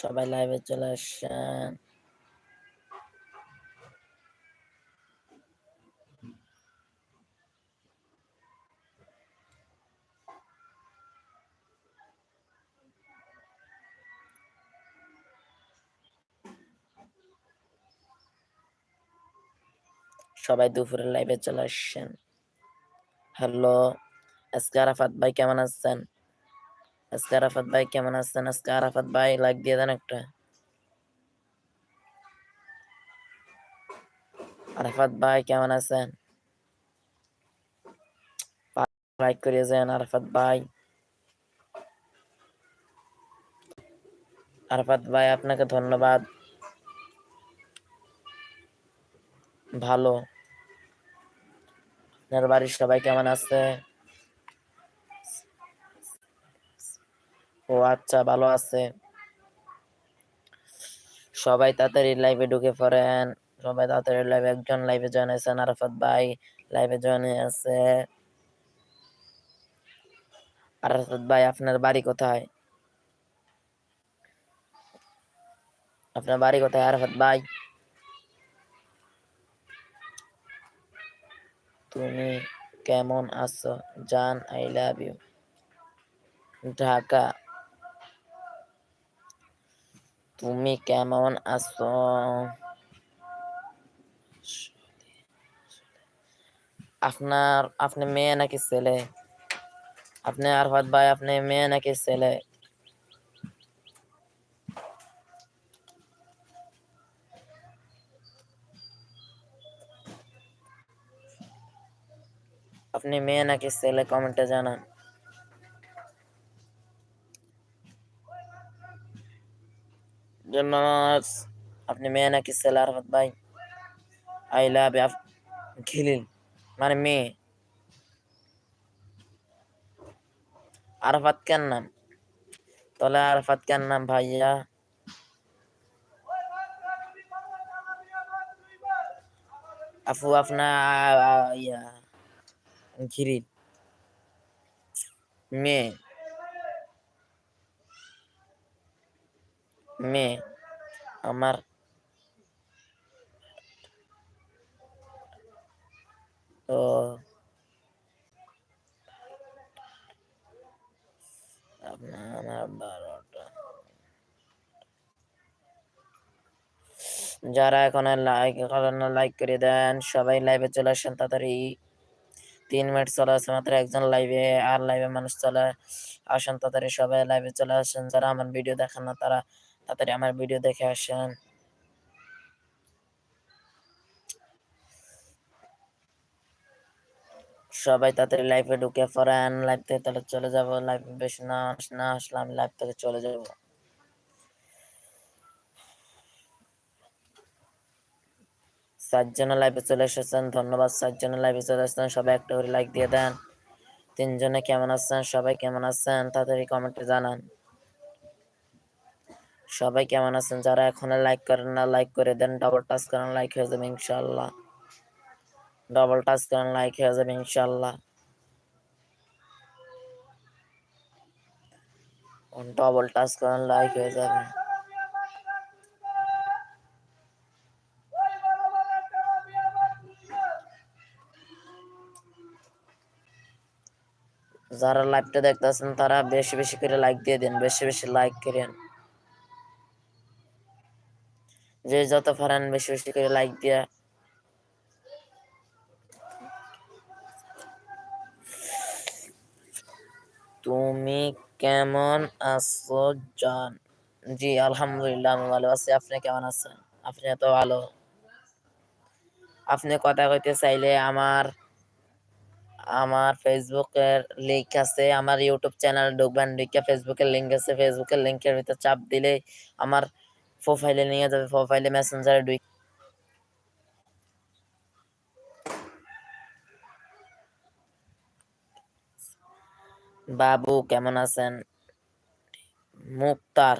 সবাই লাইভে চলে আসছেন। সবাই দুপুরে লাইভে চলে আসছেন। হ্যালো আজকে আরাফাত ভাই কেমন আছেন? আজকে আরাফাত ভাই কেমন আছেন? আজকে আরাফাত ভাই লাইক দিয়ে দেন একটা। আরাফাত ভাই কেমন আছেন? লাইক করে যান আরাফাত ভাই। আরাফাত ভাই, আপনাকে ধন্যবাদ। ভালো। আপনার বাড়ির সবাই কেমন আছে? ও আচ্ছা ভালো আছে। সবাই তাড়াতাড়ি লাইভে ঢুকে পড়েন। সবাই তাড়াতাড়ি লাইভে একজন লাইভে জয়েন হয়েছেন আরাফাত ভাই। লাইভে জয়েন আছে। আরাফাত ভাই, আপনার বাড়ি কোথায়? আপনার বাড়ি কোথায়, আরাফাত ভাই? তুমি কেমন আছো? জান আই লাভ ইউ ঢাকা। তুমি কেমন আছো? আপনার, আপনি মেয়ে নাকি ছেলে? আপনি আরফাত ভাই, আপনি মেয়ে নাকি ছেলে? আপনি মেয়ে নাকি ছেলে? কমেন্টে জানান। জন্য আপনি মেয়ে নাকি ছেলে আরফাত ভাই আই লাভ খিলিল মানে মেয়ে আরফাত কেন নাম তাহলে আরফাত কেন নাম ভাইয়া আপু আপনার ইয়া ঘিরিল মেয়ে মেয়ে আমার যারা এখন লাইক করেন লাইক করে দেন, সবাই লাইভে চলে আসেন তাড়াতাড়ি। তিন মিনিট চলে আসে মাত্র একজন লাইভে আর লাইভে মানুষ চলে আসেন তাড়াতাড়ি, সবাই লাইভে চলে আসেন। যারা আমার ভিডিও দেখেন না, তারা তাড়াতাড়ি আমার ভিডিও দেখে আসেন। সবাই তাড়াতাড়ি লাইভে ঢুকে পড়েন। লাইভ থেকে তাহলে চলে যাব। লাইভ বেশি না না আসলে আমি লাইভ থেকে চলে যাব। সাতজনে লাইভে চলে এসেছেন। ধন্যবাদ, সাতজনে লাইভে চলে এসেছেন। সবাই একটা করে লাইক দিয়ে দেন। তিনজনে কেমন আছেন? সবাই কেমন আছেন? তাড়াতাড়ি কমেন্টে জানান। সবাই কেমন আছেন? যারা এখনও লাইক করেন না লাইক করে দেন ডাবল টাচ করেন লাইক হয়ে যাবে ইনশাল্লাহ ডাবল টাচ করেন লাইক হয়ে যাবে ইনশাল্লাহ ডবল টাচ করেন লাইক হয়ে যাবে। যারা লাইভটা দেখতেছেন, তারা বেশি বেশি করে লাইক দিয়ে দিন, বেশি বেশি লাইক করেন। যে যত পারেন বেশি বেশি করে লাইক দিয়া। তুমি কেমন আছো, জান? জি, আলহামদুলিল্লাহ, আমি ভালো আছি। আপনি কেমন আছেন? আপনি এত ভালো। আপনি কথা কইতে চাইলে আমার আমার ফেসবুকের লিংক আছে। আমার ইউটিউব চ্যানেল ঢুকবেন ঢুকে ফেসবুকের লিংক আছে। ফেসবুকের লিংকের ভিতর চাপ দিলে আমার প্রোফাইলে নিয়ে যাবে প্রোফাইলে মেসেঞ্জারে ঢুক বাবু কেমন আছেন? মুক্তার।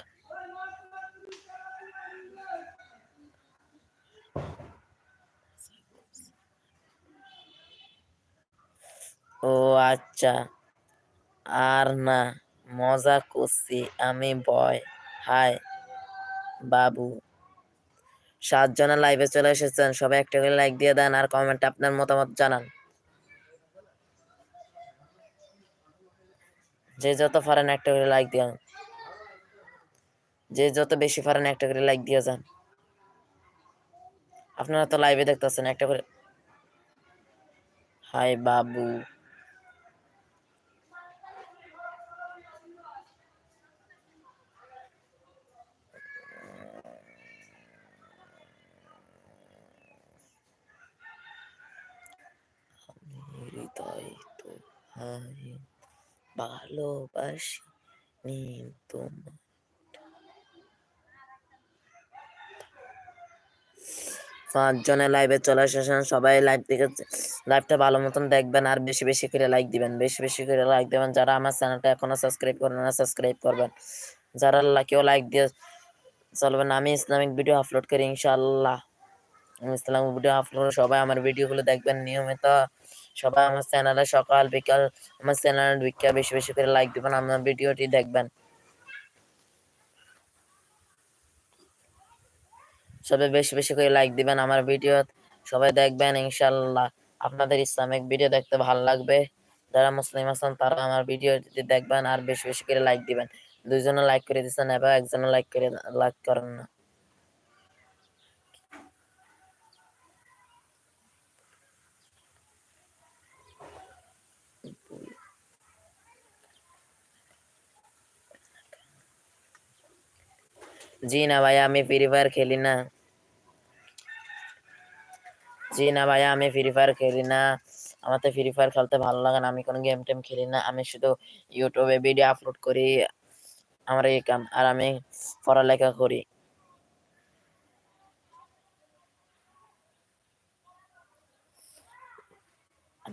ও আচ্ছা। আর না, মজা করছি, আমি বয় হাই বাবু। সাতজনের লাইভে চলে এসেছেন, সবাই একটা করে লাইক দিয়ে দেন আর কমেন্টে আপনার মতামত জানান। যে যত পারেন একটা করে লাইক দিয়ে যে যত বেশি পারেন একটা করে লাইক দিয়ে যান। আপনারা তো লাইভে দেখতেছেন, একটা করে হাই বাবু। হৃদয় তো হাই ভালোবাসি নি তোমার পাঁচজনের লাইভে চলে এসেছেন সবাই লাইভ থেকে লাইভটা ভালো মতন দেখবেন আর বেশি বেশি করে লাইক দিবেন, বেশি বেশি করে লাইক দিবেন। যারা আমার চ্যানেলটা এখনও সাবস্ক্রাইব করেন না সাবস্ক্রাইব করবেন। যারা কেউ লাইক দিয়ে চলবেন, আমি ইসলামিক ভিডিও আপলোড করি ইনশাল্লাহ আমি ইসলামিক ভিডিও আপলোড সবাই আমার ভিডিওগুলো দেখবেন নিয়মিত। সবাই আমার চ্যানেলে সকাল, বিকাল আমার চ্যানেলে ঢুকে বেশি বেশি করে লাইক দিবেন, আমার ভিডিওটি দেখবেন। সবাই বেশি বেশি করে লাইক দিবেন আমার ভিডিও, সবাই দেখবেন ইনশাল্লাহ আপনাদের ইসলামিক ভিডিও দেখতে ভালো লাগবে। যারা মুসলিম আছেন, তারা আমার ভিডিও দেখবেন আর বেশি বেশি করে লাইক দিবেন। দুইজনে লাইক করে দিচ্ছেন এবার একজনে লাইক করে লাইক করেন না। জি না ভাই, আমি ফ্রি ফায়ার খেলি না। জি না ভাই, আমি ফ্রি ফায়ার খেলি না। আমার তো ফ্রি ফায়ার খেলতে ভালো লাগে না, আমি কোনো গেম টেম খেলি না। আমি শুধু ইউটিউবে ভিডিও আপলোড করি, আমার এই কাম, আর আমি পড়ালেখা করি।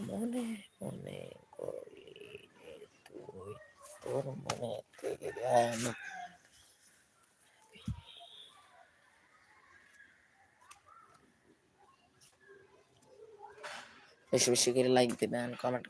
মনে মনে করি তুই, তোর মনে থেকে বেশি বেশি করে লাইক দিবেন কমেন্ট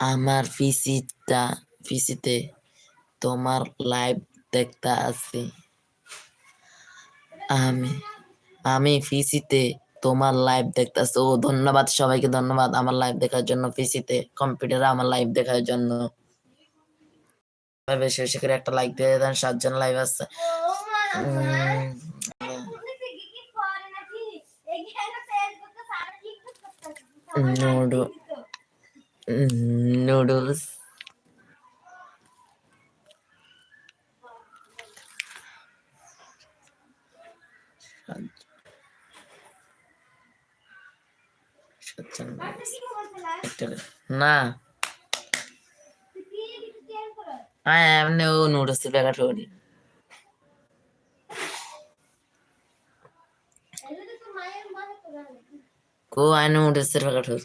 আমার পিসিটা পিসিতে তোমার লাইভ দেখতে আছি আমি আমি পিসিতে তোমার লাইভ দেখতেছি ও ধন্যবাদ সবাইকে ধন্যবাদ আমার লাইভ দেখার জন্য পিসিতে কম্পিউটারে আমার লাইভ দেখার জন্য বেশি করে একটা লাইক দিয়ে দেন সাতজন লাইভ আছে নুডু নুডলস সাতজন live আছে। একটা করে- না হ্যাঁ এমনি ও নুডলস প্যাকেট করি কো আই নুডলস প্যাকেট করি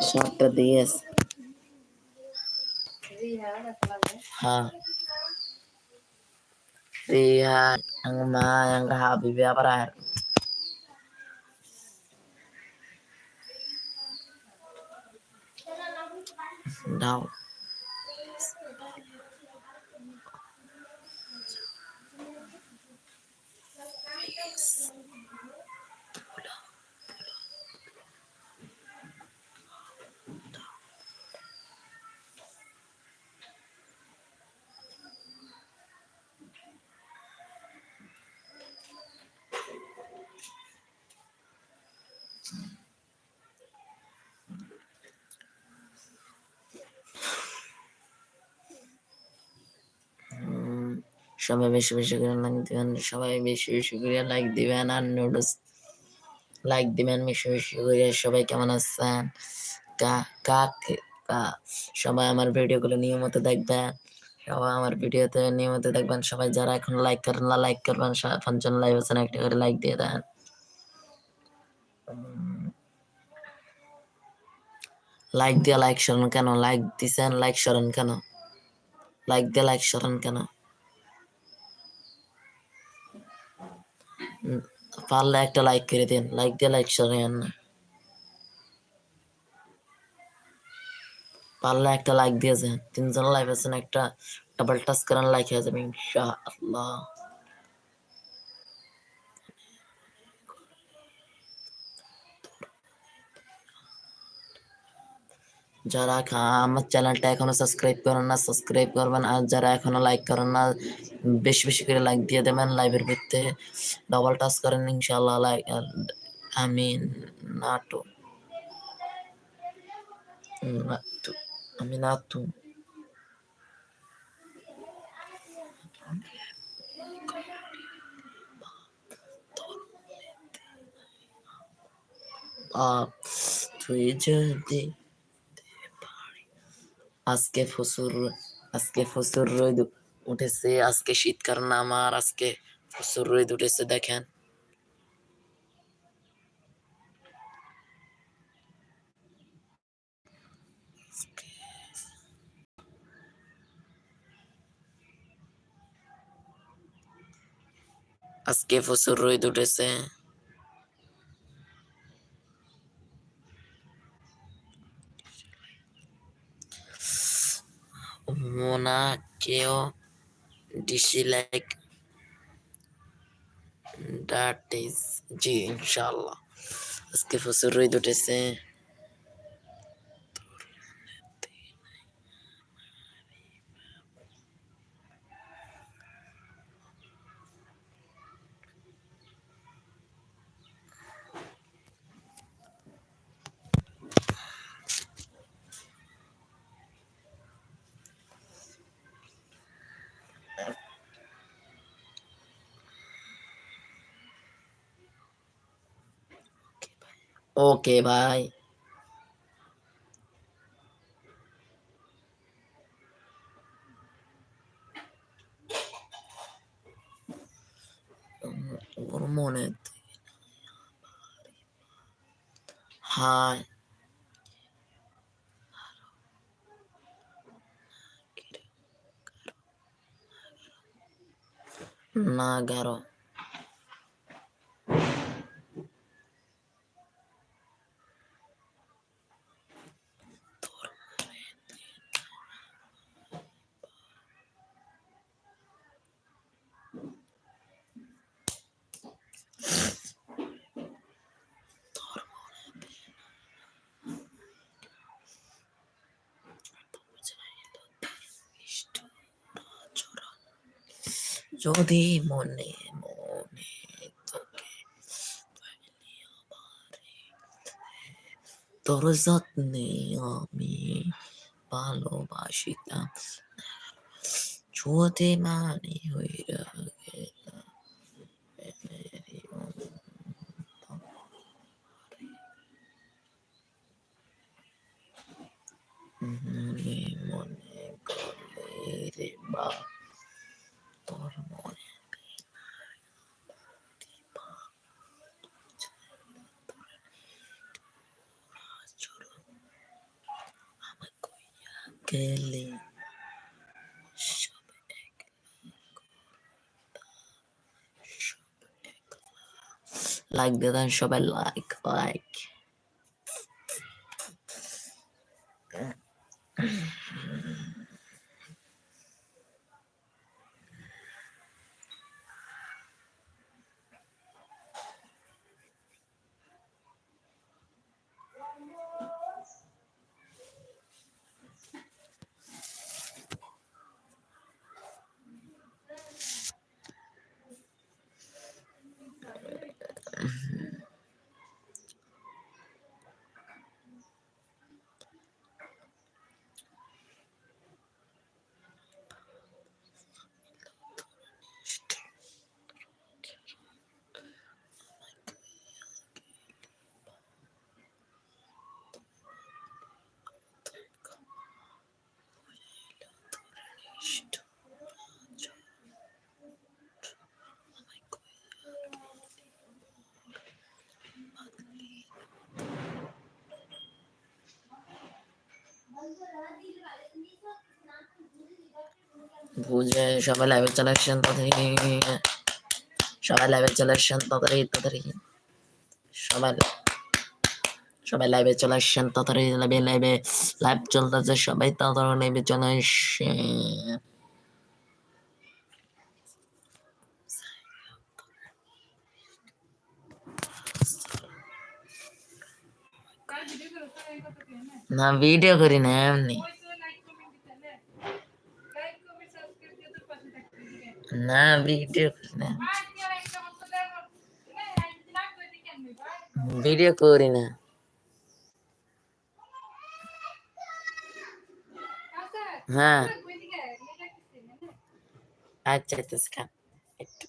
Shorter days. Huh. Rihar yang ma yang habib ya, apa rihar? Now. Yes. সবাই বেশি বেশি করে লাইক দিবেন, সবাই বেশি বেশি করে লাইক দিবেন আর নুডলস লাইক দিবেন বেশি বেশি করে। সবাই কেমন আছেন? কা, কাক সবাই আমার ভিডিওগুলো নিয়মিত দেখবেন, সবাই আমার ভিডিওতে নিয়মিত দেখবেন, সবাই যারা এখন লাইক করেন না লাইক করবেন পঞ্চান্ন লাইভ আছেন, একটা করে লাইক দিয়ে দেন। লাইক দিয়ে লাইক সরেন কেন? লাইক দিছেন লাইক সরেন কেন? লাইক দিয়ে লাইক সরেন কেন? পারলে একটা লাইক করে দিন। লাইক দিয়ে লাইক সরেন না পারলে একটা লাইক দিয়েছেন তিনজন লাইভ আছেন, একটা ডাবল টাচ করেন লাইক হয়ে যাবে, ইনশাআল্লাহ। যারা আমার চ্যানেলটা এখনও সাবস্ক্রাইব করেন না সাবস্ক্রাইব করবেন। আর যারা এখনও লাইক করেন না, বেশি বেশি করে লাইক দিয়ে দেবেন লাইভের ভিত্তে ডবল টাচ করেন ইনশাল্লাহ লাইক আমি নাটু। আমি নাটু। তুই যদি আজকে ফসুর আজকে ফসুর রোদ উঠেছে, আজকে শীতকাল না আমার আজকে ফসুর রোদ উঠেছে, দেখেন। আজকে প্রচুর রোদ উঠেছে। Geo select that is جی انشاءاللہ اس کے فصر دوٹے سے ওকে ভাই ওর মনে হাই নাগারো যদি মনে মনে তোকে তোর যত্নে আমি ভালোবাসিতাম। যদি মানে গেলাম মনে মনে করলে রে বা তোর মনে আমার কইয়া গেলে সব লাইক দিয়ে দেন সবাই বুঝে সবাই লাইভে চলে আসছেন তাড়াতাড়ি। সবাই লাইভে চলে আসছেন তাড়াতাড়ি তাড়াতাড়ি। সবাই সবাই লাইভে চলে আসছেন তাড়াতাড়ি লাইভে লাইভে লাইভ চলতেছে, সবাই তাড়াতাড়ি লাইভে চলে আসছেন না ভিডিও করি না এমনি না ভিডিও করি না ভিডিও করি না হ্যাঁ আচ্ছা আচ্ছা একটু